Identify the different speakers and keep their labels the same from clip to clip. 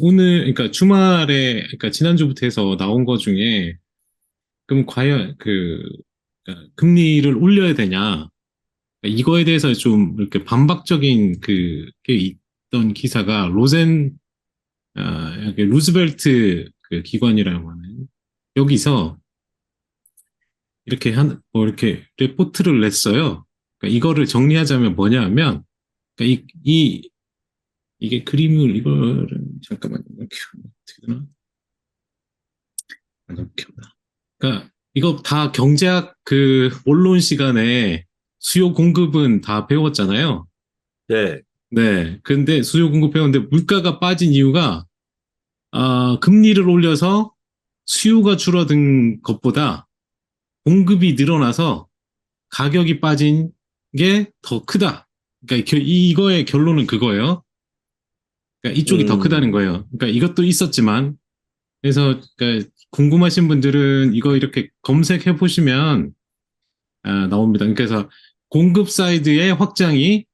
Speaker 1: 오늘 그러니까 주말에 그러니까 지난주부터 해서 나온 것 중에 그럼 과연 그 그러니까 금리를 올려야 되냐 그러니까 이거에 대해서 좀 이렇게 반박적인 그게 있던 기사가 로젠 아 루즈벨트 그 기관이라고 하는 여기서 이렇게 한 뭐 이렇게 레포트를 냈어요. 그러니까 이거를 정리하자면 뭐냐면 그러니까 이, 이 이게 그림을 이거를 잠깐만요. 어떻게 되나? 안 잡혔나? 그러니까 이거 다 경제학 그 원론 시간에 수요 공급은 다 배웠잖아요.
Speaker 2: 네.
Speaker 1: 네. 근데 수요 공급 배웠는데 물가가 빠진 이유가 아, 금리를 올려서 수요가 줄어든 것보다 공급이 늘어나서 가격이 빠진 게 더 크다. 그러니까 겨- 이거의 결론은 그거예요. 그러니까 이쪽이 더
Speaker 2: 음.
Speaker 1: 크다는 거예요. 그러니까 이것도 있었지만 그래서 그러니까 궁금하신 분들은 이거 이렇게 검색해 보시면 아, 나옵니다. 그래서 공급 사이드의 확장이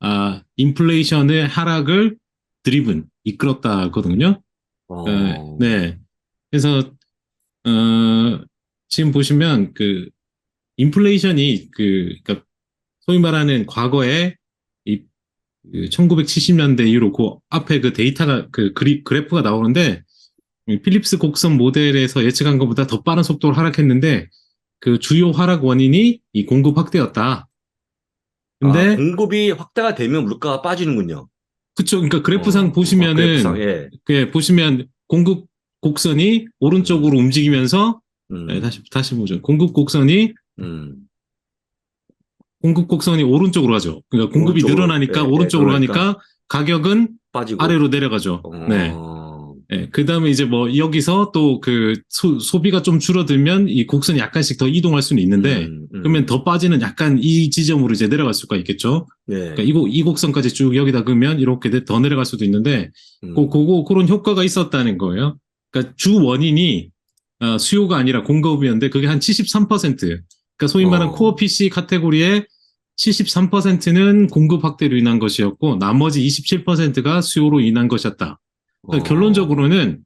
Speaker 1: 아, 인플레이션의 하락을 드리븐 이끌었다 거든요.
Speaker 2: 어,
Speaker 1: 네, 네. 그래서 어, 지금 보시면 그 인플레이션이 그 그러니까 소위 말하는 과거에 이 1970년대 이후로 그 앞에 그 데이터가 그 그리, 그래프가 나오는데 이 필립스 곡선 모델에서 예측한 것보다 더 빠른 속도로 하락했는데 그 주요 하락 원인이 이 공급 확대였다. 근데
Speaker 2: 아, 공급이 확대가 되면 물가가 빠지는군요.
Speaker 1: 그쵸. 그러니까 그래프상
Speaker 2: 어,
Speaker 1: 보시면은
Speaker 2: 그래프상, 예.
Speaker 1: 그 보시면 공급 곡선이 오른쪽으로 움직이면서
Speaker 2: 음,
Speaker 1: 네, 다시 다시 보죠. 공급 곡선이
Speaker 2: 음.
Speaker 1: 공급 곡선이 오른쪽으로 가죠. 그러니까 공급이
Speaker 2: 오른쪽으로,
Speaker 1: 늘어나니까
Speaker 2: 네, 네,
Speaker 1: 오른쪽으로
Speaker 2: 그러니까.
Speaker 1: 가니까 가격은
Speaker 2: 빠지고.
Speaker 1: 아래로 내려가죠.
Speaker 2: 어,
Speaker 1: 네. 네. 그 다음에 이제 뭐 여기서 또 그 소비가 좀 줄어들면 이 곡선이 약간씩 더 이동할 수는 있는데
Speaker 2: 음, 음.
Speaker 1: 그러면 더 빠지는 약간 이 지점으로 이제 내려갈 수가 있겠죠.
Speaker 2: 네.
Speaker 1: 그러니까 이, 곡- 이 곡선까지 쭉 여기다 그으면 이렇게 내- 더 내려갈 수도 있는데
Speaker 2: 음.
Speaker 1: 그, 그거, 그런 효과가 있었다는 거예요. 그러니까 주 원인이 어, 수요가 아니라 공급이었는데 그게 한 73%. 그러니까 소위 말하는
Speaker 2: 어.
Speaker 1: 코어 PC 카테고리의 73%는 공급 확대로 인한 것이었고 나머지 27%가 수요로 인한 것이었다. 그러니까
Speaker 2: 어.
Speaker 1: 결론적으로는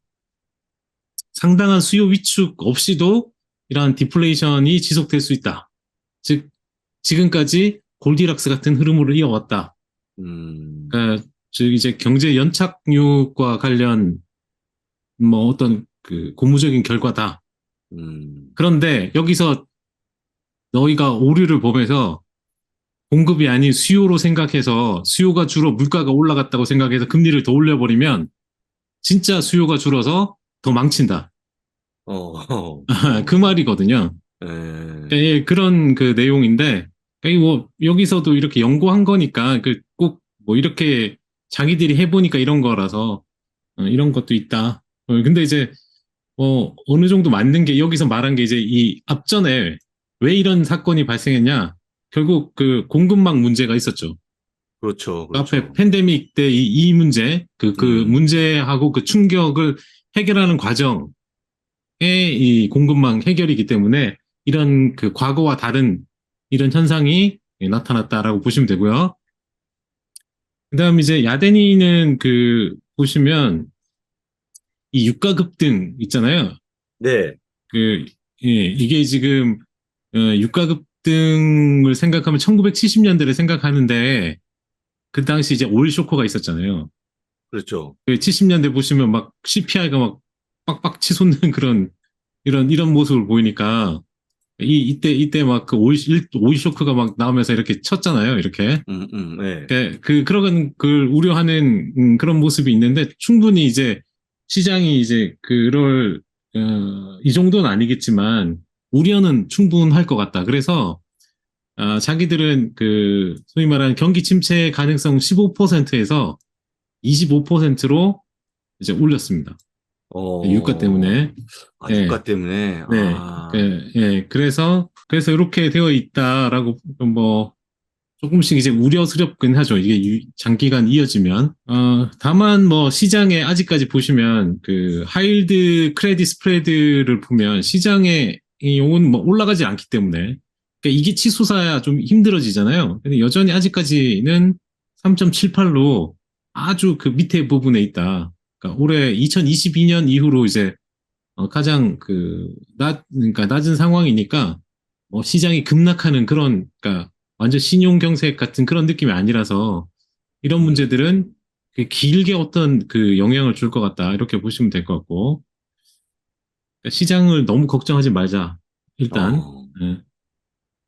Speaker 1: 상당한 수요 위축 없이도 이러한 디플레이션이 지속될 수 있다. 즉 지금까지 골디락스 같은 흐름으로 이어왔다.
Speaker 2: 음.
Speaker 1: 그러니까 즉 이제 경제 연착륙과 관련 뭐 어떤 그 고무적인 결과다.
Speaker 2: 음.
Speaker 1: 그런데 여기서 너희가 오류를 보면서 공급이 아닌 수요로 생각해서 수요가 줄어 물가가 올라갔다고 생각해서 금리를 더 올려버리면 진짜 수요가 줄어서 더 망친다.
Speaker 2: 어.
Speaker 1: 그 말이거든요.
Speaker 2: 예.
Speaker 1: 그러니까 예, 그런 그 내용인데 그러니까 뭐 여기서도 이렇게 연구한 거니까 그꼭뭐 이렇게 자기들이 해보니까 이런 거라서 어, 이런 것도 있다. 어, 근데 이제 뭐 어느 정도 맞는 게 여기서 말한 게 이제 이 앞전에 왜 이런 사건이 발생했냐 결국 그 공급망 문제가 있었죠.
Speaker 2: 그렇죠.
Speaker 1: 그 앞에
Speaker 2: 그렇죠.
Speaker 1: 팬데믹 때 이 이 문제 그 그
Speaker 2: 음.
Speaker 1: 문제하고 그 충격을 해결하는 과정에 이 공급망 해결이기 때문에 이런 그 과거와 다른 이런 현상이 나타났다라고 보시면 되고요. 그 다음 이제 야데니는 그 보시면 이 유가 급등 있잖아요.
Speaker 2: 네.
Speaker 1: 그 예, 이게 지금 어, 유가 급 등을 생각하면 1970년대를 생각하는데 그 당시 이제 오일 쇼크가 있었잖아요.
Speaker 2: 그렇죠.
Speaker 1: 그 70년대 보시면 막 CPI가 막 빡빡 치솟는 그런 이런 이런 모습을 보이니까 이 이때 이때 막 그 오일 일- 오일 쇼크가 막 나오면서 이렇게 쳤잖아요. 이렇게
Speaker 2: 음, 음, 네.
Speaker 1: 그, 그 그런 걸 우려하는 음, 그런 모습이 있는데 충분히 이제 시장이 이제 그럴 어, 이 정도는 아니겠지만 우려는 충분할 것 같다. 그래서 아, 자기들은 그 소위 말하는 경기 침체 가능성 15%에서 25%로 이제 올렸습니다.
Speaker 2: 어.
Speaker 1: 유가 때문에.
Speaker 2: 아,
Speaker 1: 네.
Speaker 2: 유가 때문에.
Speaker 1: 네.
Speaker 2: 아.
Speaker 1: 그, 예, 그래서 그래서 이렇게 되어 있다라고 뭐 조금씩 이제 우려스럽긴 하죠. 이게 유- 장기간 이어지면. 어, 다만 뭐 시장에 아직까지 보시면 그 하일드 크레딧 스프레드를 보면 시장의 이 용은 뭐 올라가지 않기 때문에 그러니까 이게 치솟아야 좀 힘들어지잖아요. 근데 여전히 아직까지는 3.78로 아주 그 밑에 부분에 있다. 그러니까 올해 2022년 이후로 이제 어, 가장 그 낮, 그러니까 낮은 상황이니까 뭐 시장이 급락하는 그런 그러니까 완전 신용 경색 같은 그런 느낌이 아니라서 이런 문제들은 그 길게 어떤 그 영향을 줄 것 같다 이렇게 보시면 될 것 같고 시장을 너무 걱정하지 말자 일단
Speaker 2: 어,
Speaker 1: 예.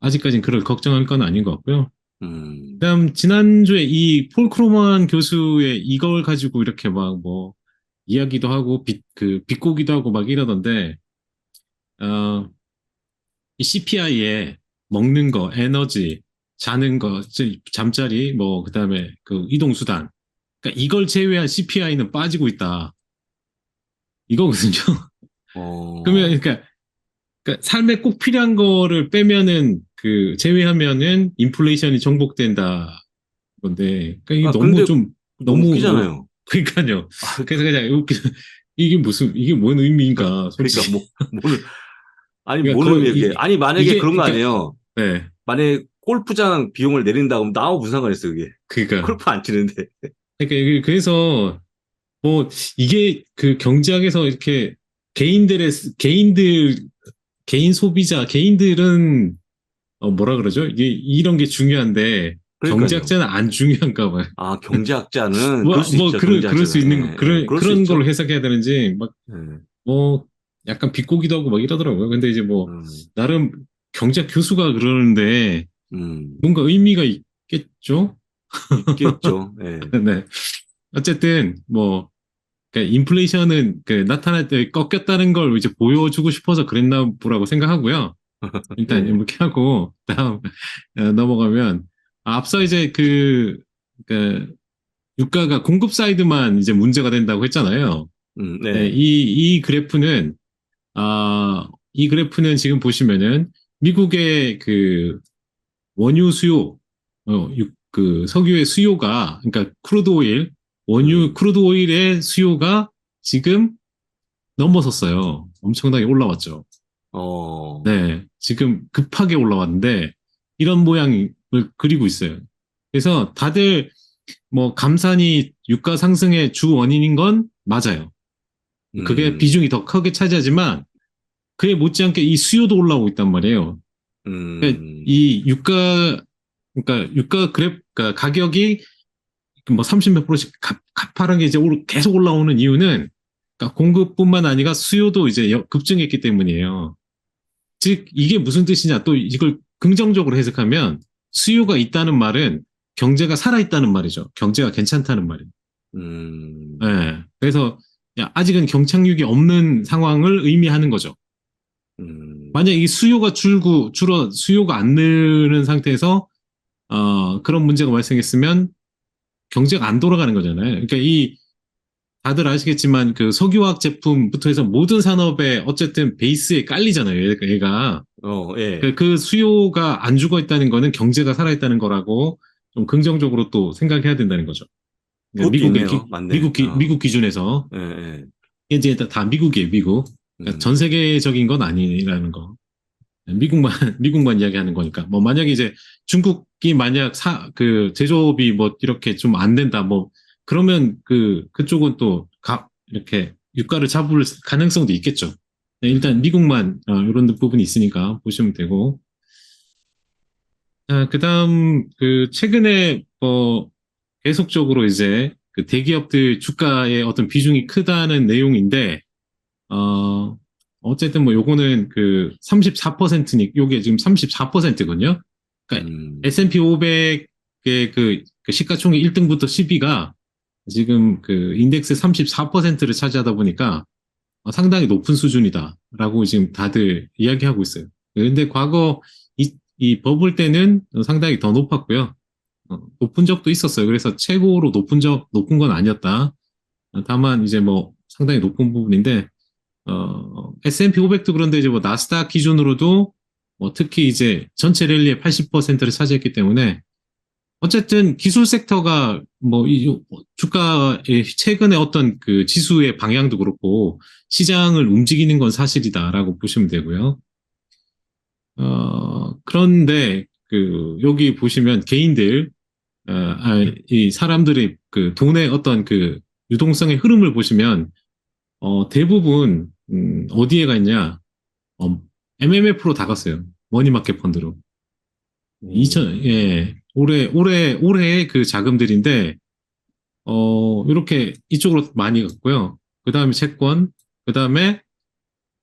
Speaker 1: 아직까지는 그럴 걱정할 건 아닌 것 같고요.
Speaker 2: 음,
Speaker 1: 그다음 지난주에 이 폴 크로만 교수의 이걸 가지고 이렇게 막 뭐 이야기도 하고 빗, 그 비꼬기도 하고 막 이러던데 어, 이 CPI에 먹는 거, 에너지, 자는 거, 즉, 잠자리, 뭐 그다음에 그 이동 수단. 그러니까 이걸 제외한 CPI는 빠지고 있다. 이거거든요.
Speaker 2: 어,
Speaker 1: 그러면 그러니까, 그러니까 삶에 꼭 필요한 거를 빼면은 그 제외하면은 인플레이션이 정복된다 건데 그러니까 이게
Speaker 2: 아,
Speaker 1: 너무 좀
Speaker 2: 너무 웃기잖아요.
Speaker 1: 그러니까요.
Speaker 2: 아,
Speaker 1: 그래서 그냥 웃기- 이게 무슨 이게 뭔 의미인가 솔직히.
Speaker 2: 그러니까 뭐, 뭘, 아니,
Speaker 1: 그러니까
Speaker 2: 뭘 이- 아니, 만약에
Speaker 1: 이게
Speaker 2: 그런 거
Speaker 1: 그러니까-
Speaker 2: 아니에요.
Speaker 1: 네,
Speaker 2: 만약에 골프장 비용을 내린다 그러면 나하고 무슨 상관 있어, 그게.
Speaker 1: 그러니까
Speaker 2: 골프 안 치는데.
Speaker 1: 그러니까 그래서 뭐 이게 그 경제학에서 이렇게 개인들의 개인들 개인 소비자 개인들은 어 뭐라 그러죠? 이게 이런 게 중요한데
Speaker 2: 그러니까요.
Speaker 1: 경제학자는 안 중요한가 봐요.
Speaker 2: 아, 경제학자는
Speaker 1: 뭐,
Speaker 2: 그럴
Speaker 1: 수뭐
Speaker 2: 있죠.
Speaker 1: 그럴, 그럴 수
Speaker 2: 경제학자는.
Speaker 1: 있는
Speaker 2: 예,
Speaker 1: 그런 그런. 걸로 해석해야 되는지 막
Speaker 2: 예,
Speaker 1: 뭐 약간 비꼬기도 하고 막 이러더라고요. 근데 이제 뭐
Speaker 2: 음,
Speaker 1: 나름 경제학 교수가 그러는데
Speaker 2: 음,
Speaker 1: 뭔가 의미가 있겠죠?
Speaker 2: 있겠죠. 예.
Speaker 1: 네. 어쨌든 뭐 그러니까 인플레이션은 그 나타날 때 꺾였다는 걸 이제 보여주고 싶어서 그랬나 보라고 생각하고요. 일단
Speaker 2: 네.
Speaker 1: 이렇게 하고 다음 어, 넘어가면 아, 앞서 이제 그, 그 유가가 공급 사이드만 이제 문제가 된다고 했잖아요.
Speaker 2: 음,
Speaker 1: 네,
Speaker 2: 네.
Speaker 1: 이, 이 그래프는 아, 이 그래프는 지금 보시면은 미국의 그 원유 수요, 어, 유- 그 석유의 수요가 그러니까 크루드 오일, 원유
Speaker 2: 음.
Speaker 1: 크루드 오일의 수요가 지금 넘어섰어요. 엄청나게 올라왔죠.
Speaker 2: 어,
Speaker 1: 네, 지금 급하게 올라왔는데 이런 모양을 그리고 있어요. 그래서 다들 뭐 감산이 유가 상승의 주 원인인 건 맞아요. 그게
Speaker 2: 음,
Speaker 1: 비중이 더 크게 차지하지만 그에 못지않게 이 수요도 올라오고 있단 말이에요.
Speaker 2: 음,
Speaker 1: 이 유가 그러니까 유가 그래프 그러니까 가격이 뭐 30몇 프로씩 가, 가파르게 이제 올- 계속 올라오는 이유는 그러니까 공급뿐만 아니라 수요도 이제 여- 급증했기 때문이에요. 즉 이게 무슨 뜻이냐 또 이걸 긍정적으로 해석하면 수요가 있다는 말은 경제가 살아 있다는 말이죠. 경제가 괜찮다는 말이에요.
Speaker 2: 음,
Speaker 1: 네. 그래서 야, 아직은 경착륙이 없는 상황을 의미하는 거죠.
Speaker 2: 음,
Speaker 1: 만약 이 수요가 줄고 줄어 수요가 안 느는 상태에서 어, 그런 문제가 발생했으면 경제가 안 돌아가는 거잖아요. 그러니까 이 다들 아시겠지만 그 석유화학 제품부터 해서 모든 산업에 어쨌든 베이스에 깔리잖아요. 얘가.
Speaker 2: 어, 예.
Speaker 1: 그, 그 수요가 안 죽어 있다는 거는 경제가 살아 있다는 거라고 좀 긍정적으로 또 생각해야 된다는 거죠. 그러니까
Speaker 2: 그것도
Speaker 1: 미국의. 기. 미국, 기,
Speaker 2: 어.
Speaker 1: 미국 기준에서
Speaker 2: 예, 예.
Speaker 1: 이제 다, 다 미국이에요, 미국. 그러니까
Speaker 2: 음,
Speaker 1: 전 세계적인 건 아니라는 거. 미국만, 미국만 이야기하는 거니까. 뭐, 만약에 이제 중국이 만약 사, 그, 제조업이 뭐, 이렇게 좀 안 된다, 뭐, 그러면 그, 그쪽은 또, 가, 이렇게 유가를 잡을 가능성도 있겠죠. 네, 일단 미국만, 어, 이런 부분이 있으니까 보시면 되고. 아, 그 다음, 그, 최근에, 뭐, 계속적으로 이제, 그 대기업들 주가의 어떤 비중이 크다는 내용인데, 어, 어쨌든 뭐 요거는 그 34%니, 요게 지금 34%거든요. 그러니까
Speaker 2: 음,
Speaker 1: S&P 500의 그, 그 시가총액 1등부터 10위가 지금 그 인덱스 34%를 차지하다 보니까 어, 상당히 높은 수준이다라고 지금 다들 이야기하고 있어요. 근데 과거 이, 이 버블 때는 상당히 더 높았고요. 어, 높은 적도 있었어요. 그래서 최고로 높은 적, 높은 건 아니었다. 어, 다만 이제 뭐 상당히 높은 부분인데 어, S&P 500도 그런데 이제 뭐 나스닥 기준으로도 뭐 특히 이제 전체 랠리의 80%를 차지했기 때문에 어쨌든 기술 섹터가 뭐 이 주가의 최근에 어떤 그 지수의 방향도 그렇고 시장을 움직이는 건 사실이다라고 보시면 되고요. 어, 그런데 그 여기 보시면 개인들 어, 아, 이 사람들의 그 돈의 어떤 그 유동성의 흐름을 보시면 어, 대부분 음, 어디에 가 있냐? 어, MMF로 다 갔어요. 머니마켓 펀드로. 2000, 예, 올해, 올해, 올해의 그 자금들인데, 어, 이렇게 이쪽으로 많이 갔고요. 그 다음에 채권, 그 다음에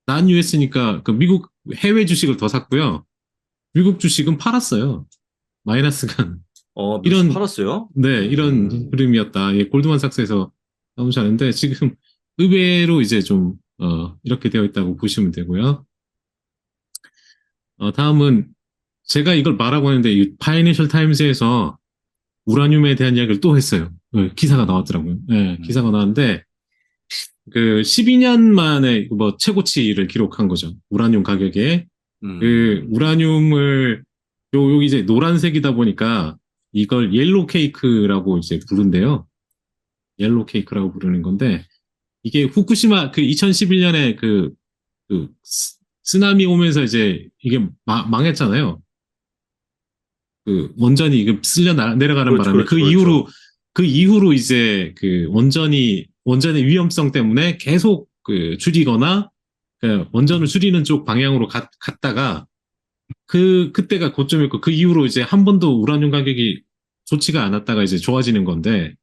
Speaker 1: 난 US니까 그 미국 해외 주식을 더 샀고요. 미국 주식은 팔았어요. 마이너스가.
Speaker 2: 어,
Speaker 1: 이런
Speaker 2: 팔았어요?
Speaker 1: 네, 이런
Speaker 2: 음.
Speaker 1: 흐름이었다. 예, 골드만삭스에서 나오지 않은데, 지금 의외로 이제 좀, 어, 이렇게 되어 있다고 보시면 되고요. 어, 다음은 제가 이걸 말하고 있는데, 이 파이낸셜 타임즈에서 우라늄에 대한 이야기를 또 했어요. 네, 기사가 나왔더라고요. 네,
Speaker 2: 음.
Speaker 1: 기사가 나왔는데, 그 12년 만에 뭐 최고치를 기록한 거죠. 우라늄 가격에.
Speaker 2: 음.
Speaker 1: 그 우라늄을 요 여기 이제 노란색이다 보니까 이걸 옐로 케이크라고 이제 부른대요. 옐로 케이크라고 부르는 건데 이게 후쿠시마 그 2011년에 그, 그 스- 쓰나미 오면서 이제 이게 마- 망했잖아요. 그 원전이 이게 쓸려 나- 내려가는
Speaker 2: 그렇죠,
Speaker 1: 바람에
Speaker 2: 그렇죠,
Speaker 1: 그
Speaker 2: 그렇죠.
Speaker 1: 이후로 그 이후로 이제 그 원전이 원전의 위험성 때문에 계속 그 줄이거나 그 원전을 줄이는 쪽 방향으로 갔, 갔다가 그 그때가 고점이었고 그 이후로 이제 한 번도 우라늄 가격이 좋지가 않았다가 이제 좋아지는 건데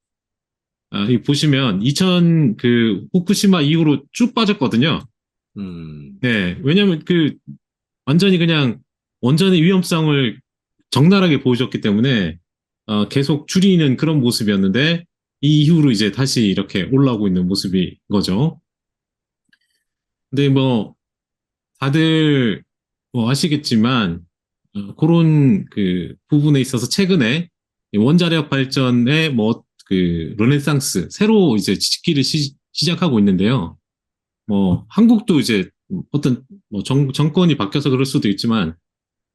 Speaker 1: 아, 이 보시면 2000 그 후쿠시마 이후로 쭉 빠졌거든요.
Speaker 2: 음.
Speaker 1: 네, 왜냐면 그 완전히 그냥 원전의 위험성을 적나라하게 보여줬기 때문에 어, 계속 줄이는 그런 모습이었는데 이 이후로 이제 다시 이렇게 올라오고 있는 모습인 거죠. 근데 뭐 다들 뭐 아시겠지만 어, 그런 그 부분에 있어서 최근에 이 원자력 발전의 뭐 그 르네상스 새로 이제 짓기를 시, 시작하고 있는데요. 뭐 한국도 이제 어떤 뭐 정, 정권이 바뀌어서 그럴 수도 있지만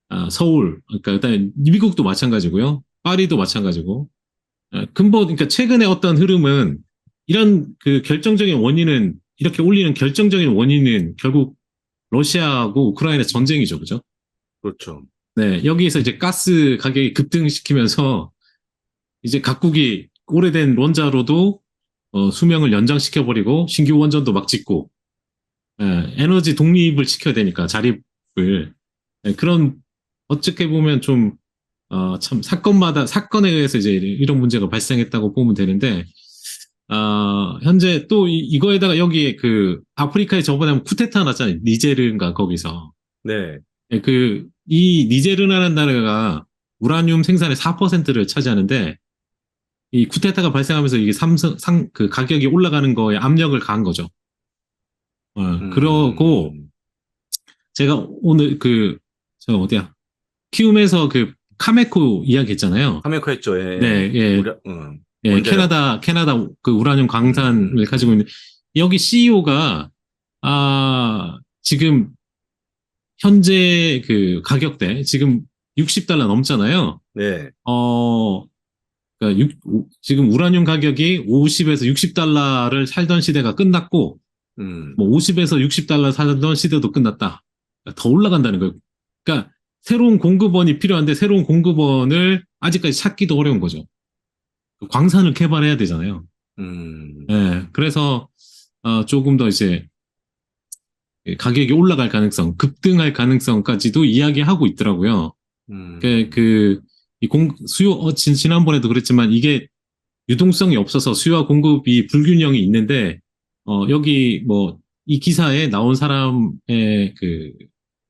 Speaker 1: 아, 서울 그러니까 일단 미국도 마찬가지고요. 파리도 마찬가지고 아, 근본 그러니까 최근에 어떤 흐름은 이런 그 결정적인 원인은 이렇게 올리는 결정적인 원인은 결국 러시아하고 우크라이나 전쟁이죠, 그죠?
Speaker 2: 그렇죠.
Speaker 1: 네, 여기에서 이제 가스 가격이 급등시키면서 이제 각국이 오래된 원자로도 어, 수명을 연장시켜버리고 신규 원전도 막 짓고 예, 에너지 독립을 시켜야 되니까 자립을. 예, 그런 어떻게 보면 좀 어, 참 사건마다 사건에 의해서 이제 이런 문제가 발생했다고 보면 되는데 아, 현재 또 이, 거에다가 여기에 그 아프리카에 저번에 한번 쿠데타 났잖아요. 니제르인가 거기서.
Speaker 2: 네.
Speaker 1: 예, 그, 이 니제르라는 나라가 우라늄 생산의 4%를 차지하는데, 이 쿠데타가 발생하면서 이게 삼성, 상, 그 가격이 올라가는 거에 압력을 가한 거죠. 어,
Speaker 2: 음.
Speaker 1: 그러고, 제가 오늘 그, 저 어디야, 키움에서 그 카메코 이야기 했잖아요.
Speaker 2: 카메코 했죠. 예.
Speaker 1: 네, 예.
Speaker 2: 우리, 응.
Speaker 1: 예. 캐나다, 캐나다 그 우라늄 광산을
Speaker 2: 음.
Speaker 1: 가지고 있는, 여기 CEO가, 아, 지금, 현재 그 가격대, 지금 60달러 넘잖아요.
Speaker 2: 네.
Speaker 1: 어, 그러니까 육- 우- 지금 우라늄 가격이 50에서 60달러를 살던 시대가 끝났고,
Speaker 2: 음.
Speaker 1: 뭐 50에서 60달러 살던 시대도 끝났다. 그러니까 더 올라간다는 거예요. 그러니까 새로운 공급원이 필요한데 새로운 공급원을 아직까지 찾기도 어려운 거죠. 그 광산을 개발해야 되잖아요.
Speaker 2: 음.
Speaker 1: 예, 그래서 어, 조금 더 이제 가격이 올라갈 가능성, 급등할 가능성까지도 이야기하고 있더라고요.
Speaker 2: 음.
Speaker 1: 그, 그, 이 공, 수요, 어, 진, 지난번에도 그랬지만 이게 유동성이 없어서 수요와 공급이 불균형이 있는데, 어, 여기 뭐, 이 기사에 나온 사람의 그,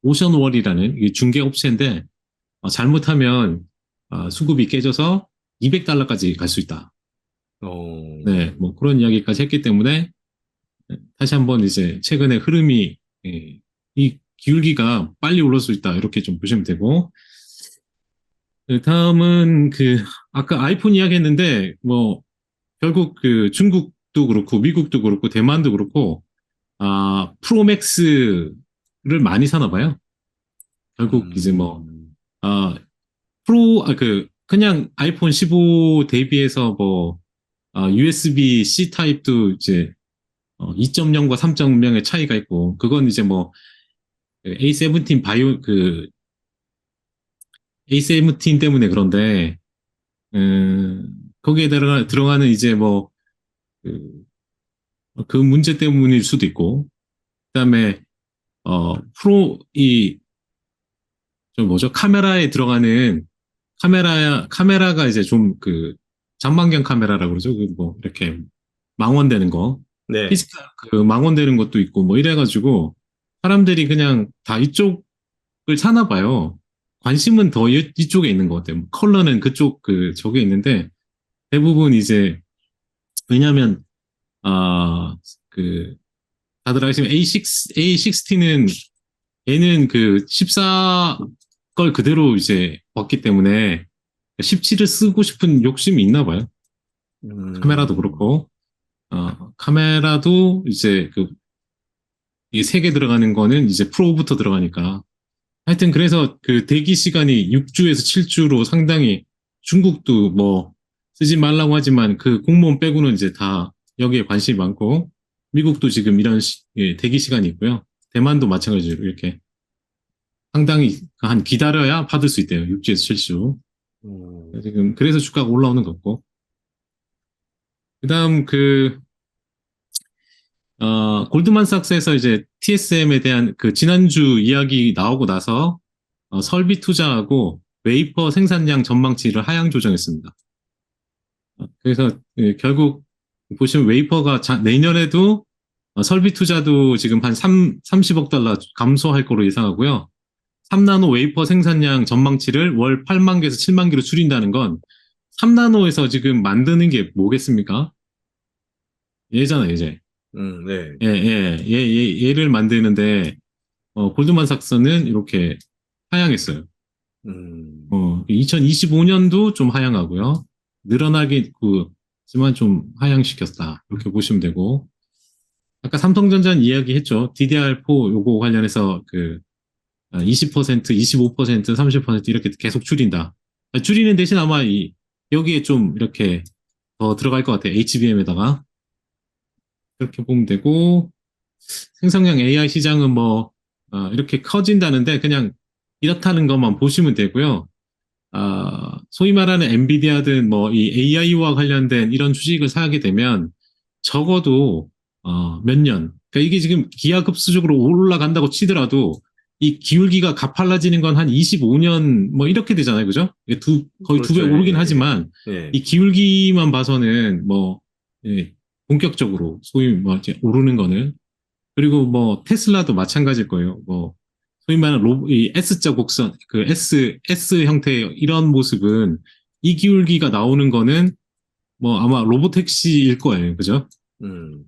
Speaker 1: 오션월이라는 이 중개 업체인데, 어, 잘못하면, 어, 수급이 깨져서 200달러까지 갈 수 있다.
Speaker 2: 어.
Speaker 1: 네, 뭐 그런 이야기까지 했기 때문에, 다시 한번 이제 최근의 흐름이, 예, 이 기울기가 빨리 올라올 수 있다. 이렇게 좀 보시면 되고, 그 다음은 그 아까 아이폰 이야기했는데 뭐 결국 그 중국도 그렇고 미국도 그렇고 대만도 그렇고 아 프로맥스를 많이 사나 봐요. 결국
Speaker 2: 음.
Speaker 1: 이제 뭐아 프로 아 그 그냥 아이폰 15 대비해서 뭐 아, USB C 타입도 이제 어, 2.0과 3.0의 차이가 있고 그건 이제 뭐그 A17 바이오 그 A17 때문에 그런데 음, 거기에 들어가, 들어가는 이제 뭐, 그 그 문제 때문일 수도 있고, 그다음에 어 프로 이저 뭐죠 카메라에 들어가는 카메라 카메라가 이제 좀 그 장만경 카메라라고 그러죠. 그 뭐 이렇게 망원되는 거,
Speaker 2: 네.
Speaker 1: 피지컬 그 망원되는 것도 있고 뭐 이래가지고 사람들이 그냥 다 이쪽을 사나 봐요. 관심은 더 이, 이쪽에 있는 것 같아요. 컬러는 그쪽 그 저게 있는데 대부분 이제 왜냐하면 아그 다들 아시면 A6 A60는 얘는 그 14 걸 그대로 이제 봤기 때문에 17을 쓰고 싶은 욕심이 있나 봐요.
Speaker 2: 음.
Speaker 1: 카메라도 그렇고 어, 카메라도 이제 그 이 세 개 들어가는 거는 이제 프로부터 들어가니까 하여튼 그래서 그 대기 시간이 6주에서 7주로 상당히 중국도 뭐 쓰지 말라고 하지만 그 공무원 빼고는 이제 다 여기에 관심이 많고 미국도 지금 이런 시- 예, 대기 시간이 있고요. 대만도 마찬가지로 이렇게 상당히 한 기다려야 받을 수 있대요. 6주에서 7주.
Speaker 2: 음.
Speaker 1: 지금 그래서 주가가 올라오는 것 같고 그다음 그 어, 골드만삭스에서 이제 TSM에 대한 그 지난주 이야기 나오고 나서 어, 설비 투자하고 웨이퍼 생산량 전망치를 하향 조정했습니다. 어, 그래서 예, 결국 보시면 웨이퍼가 자- 내년에도 어, 설비 투자도 지금 한 3, 30억 달러 감소할 거로 예상하고요. 3나노 웨이퍼 생산량 전망치를 월 8만 개에서 7만 개로 줄인다는 건 3나노에서 지금 만드는 게 뭐겠습니까? 얘잖아요, 이제.
Speaker 2: 음, 네.
Speaker 1: 예, 예, 얘, 얘, 얘를 만드는데, 어, 골드만삭스는 이렇게 하향했어요.
Speaker 2: 음.
Speaker 1: 어, 2025년도 좀 하향하고요. 늘어나겠지만 좀 하향시켰다. 이렇게 보시면 되고. 아까 삼성전자는 이야기 했죠. DDR4 요거 관련해서 그, 아, 20%, 25%, 30% 이렇게 계속 줄인다. 아, 줄이는 대신 아마 이, 여기에 좀 이렇게 더 들어갈 것 같아요. HBM에다가. 그렇게 보면 되고, 생성형 AI 시장은 뭐, 어, 이렇게 커진다는데 그냥 이렇다는 것만 보시면 되고요. 아, 소위 말하는 엔비디아든 뭐 이 AI와 관련된 이런 주식을 사게 되면 적어도 어, 몇 년, 그러니까 이게 지금 기하급수적으로 올라간다고 치더라도 이 기울기가 가팔라지는 건 한 25년 뭐 이렇게 되잖아요, 그죠? 두 거의 두배
Speaker 2: 그렇죠.
Speaker 1: 오르긴
Speaker 2: 예, 예.
Speaker 1: 하지만
Speaker 2: 네.
Speaker 1: 이 기울기만 봐서는 뭐 예, 본격적으로 소위 뭐 이제 오르는 거는 그리고 뭐 테슬라도 마찬가지일 거예요. 뭐 소위 말하는 로, 이 S자 곡선 그 S S 형태의 이런 모습은 이 기울기가 나오는 거는 뭐 아마 로보택시일 거예요. 그죠?
Speaker 2: 음.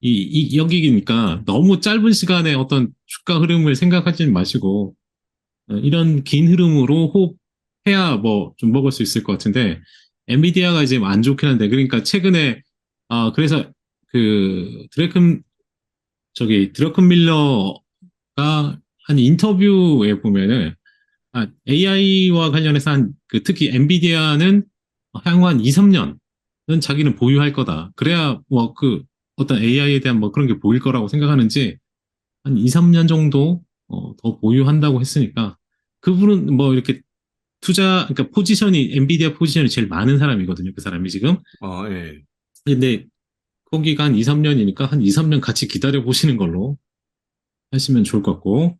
Speaker 1: 이, 이 여기니까 너무 짧은 시간에 어떤 주가 흐름을 생각하지 마시고 어, 이런 긴 흐름으로 호흡해야 뭐 좀 먹을 수 있을 것 같은데 엔비디아가 이제 안 좋긴 한데 그러니까 최근에 아 그래서 그 드래큰 저기 드러큰 밀러가 한 인터뷰에 보면은 아, AI와 관련해서 한 그 특히 엔비디아는 향후 한 2, 3년은 자기는 보유할 거다. 그래야 뭐 그 어떤 AI에 대한 뭐 그런 게 보일 거라고 생각하는지 한 2, 3년 정도 어, 더 보유한다고 했으니까 그분은 뭐 이렇게 투자 그러니까 포지션이 엔비디아 포지션이 제일 많은 사람이거든요. 그 사람이 지금.
Speaker 2: 아, 예.
Speaker 1: 근데 거기가 한 2, 3년이니까 한 2, 3년 같이 기다려 보시는 걸로 하시면 좋을 것 같고.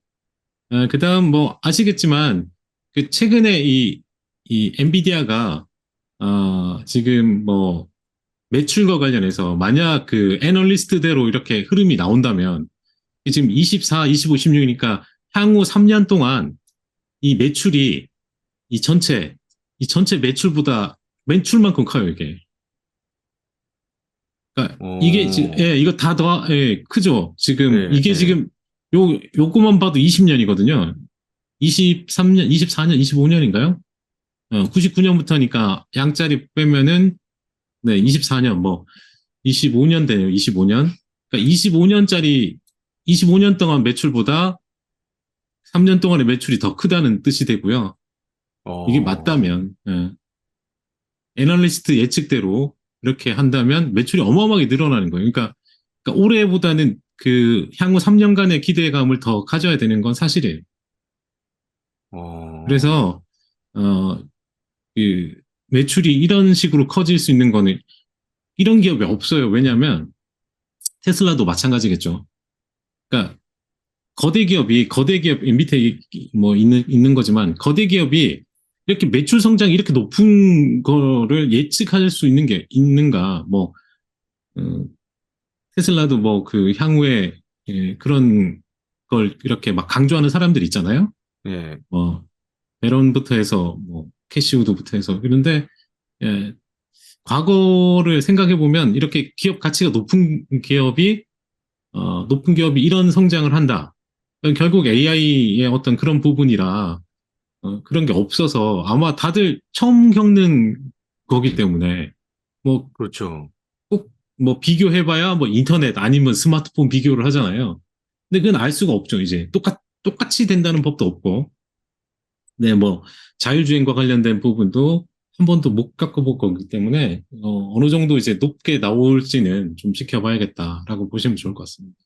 Speaker 1: 그 다음 뭐 아시겠지만 그 최근에 이, 이 엔비디아가 어, 지금 뭐 매출과 관련해서 만약 그 애널리스트대로 이렇게 흐름이 나온다면 지금 24, 25, 26이니까 향후 3년 동안 이 매출이 이 전체 이 전체 매출보다 매출만큼 커요 이게. 그러니까
Speaker 2: 어.
Speaker 1: 이게 지금 예 이거 다 더 예, 크죠 지금
Speaker 2: 네,
Speaker 1: 이게
Speaker 2: 네.
Speaker 1: 지금 요 요거만 봐도 20년이거든요. 23년, 24년, 25년인가요? 어, 99년부터니까 양짜리 빼면은 네 24년 뭐 25년 되네요. 25년. 그러니까 25년짜리 25년 동안 매출보다 3년 동안의 매출이 더 크다는 뜻이 되고요.
Speaker 2: 어.
Speaker 1: 이게 맞다면, 예. 애널리스트 예측대로 이렇게 한다면 매출이 어마어마하게 늘어나는 거예요. 그러니까, 그러니까 올해보다는 그 향후 3년간의 기대감을 더 가져야 되는 건 사실이에요.
Speaker 2: 어.
Speaker 1: 그래서, 어, 그 매출이 이런 식으로 커질 수 있는 거는 이런 기업이 없어요. 왜냐하면 테슬라도 마찬가지겠죠. 그러니까 거대 기업이 거대 기업 밑에 이- 뭐 있는 있는 거지만 거대 기업이 이렇게 매출 성장이 이렇게 높은 거를 예측할 수 있는 게 있는가? 뭐 어, 테슬라도 뭐 그 향후에 예, 그런 걸 이렇게 막 강조하는 사람들 있잖아요.
Speaker 2: 예.
Speaker 1: 뭐 베런부터 해서 뭐 캐시우드부터 해서 그런데 예, 과거를 생각해 보면 이렇게 기업 가치가 높은 기업이 어, 높은 기업이 이런 성장을 한다. 결국 AI의 어떤 그런 부분이라 어, 그런 게 없어서 아마 다들 처음 겪는 거기 때문에 뭐
Speaker 2: 그렇죠.
Speaker 1: 뭐 비교해봐야 뭐 인터넷 아니면 스마트폰 비교를 하잖아요. 근데 그건 알 수가 없죠. 이제 똑같 똑같이 된다는 법도 없고, 네 뭐 자율주행과 관련된 부분도 한 번도 못 겪어볼 거기 때문에 어, 어느 정도 이제 높게 나올지는 좀 지켜봐야겠다라고 보시면 좋을 것 같습니다.